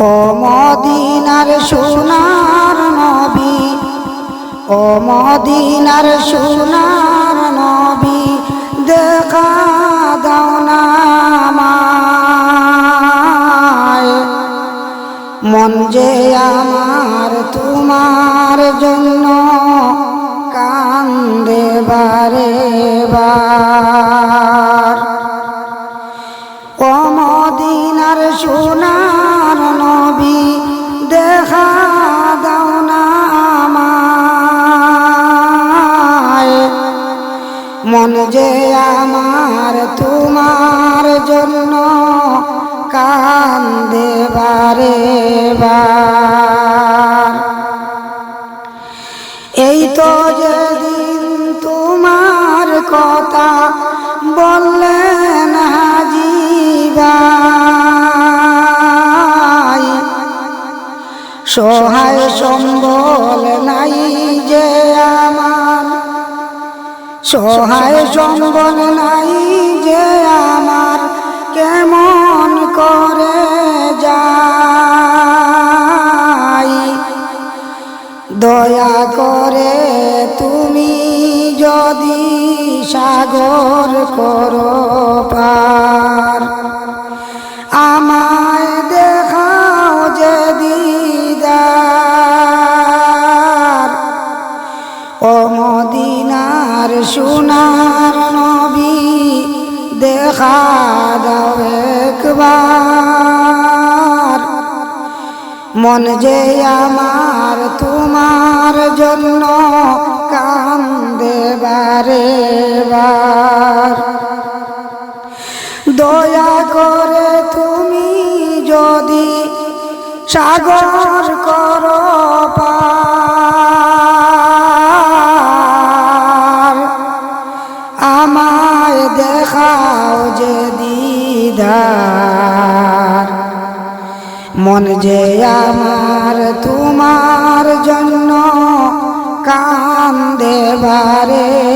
ও মদিনার সোনার নবী, ও মদিনার সোনার নবী, দেখা দাও মন যে আমার তোমার জন্য কান্দে বারে বার। ও মদিনার সোনার মন যে আমার তোমার জন্য কান্দে বারে এই তো যেদিন তোমার কথা বললেন হাজিবাই সহায় সম্বল সহায় সম্বল নাই যে আমার কেমন করে যাই দয়া করে তুমি যদি সাগর করো পার ও মদিনার সোনার নবী, দেখা দাও একবার। মন যে আমার তোমার জন্য কান্দে বারে বার। দয়া করে তুমি যদি সাগর করো পার আমায় দেখাও যে দিদার। মন যে আমার তোমার জন্য কান দেবারে